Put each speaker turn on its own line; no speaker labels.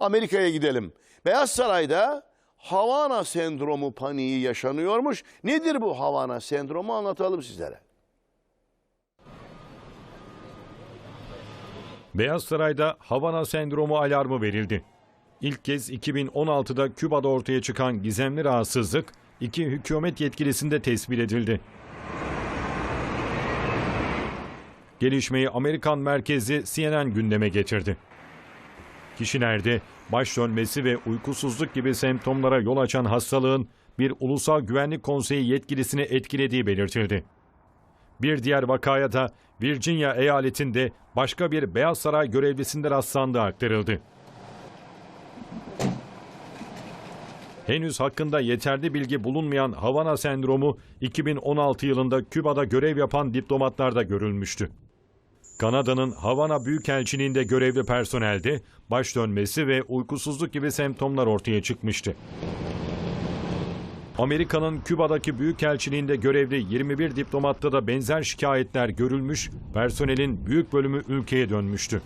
Amerika'ya gidelim. Beyaz Saray'da Havana sendromu paniği yaşanıyormuş. Nedir bu Havana sendromu anlatalım sizlere.
Beyaz Saray'da Havana sendromu alarmı verildi. İlk kez 2016'da Küba'da ortaya çıkan gizemli rahatsızlık iki hükümet yetkilisinde tespit edildi. Gelişmeyi Amerikan merkezi CNN gündeme getirdi. Kişilerde baş dönmesi ve uykusuzluk gibi semptomlara yol açan hastalığın bir ulusal güvenlik konseyi yetkilisini etkilediği belirtildi. Bir diğer vakaya da Virginia eyaletinde başka bir Beyaz Saray görevlisinde rastlandığı aktarıldı. Henüz hakkında yeterli bilgi bulunmayan Havana sendromu 2016 yılında Küba'da görev yapan diplomatlarda görülmüştü. Kanada'nın Havana Büyükelçiliğinde görevli personelde baş dönmesi ve uykusuzluk gibi semptomlar ortaya çıkmıştı. Amerika'nın Küba'daki büyükelçiliğinde görevli 21 diplomatta da benzer şikayetler görülmüş, personelin büyük bölümü ülkeye dönmüştü.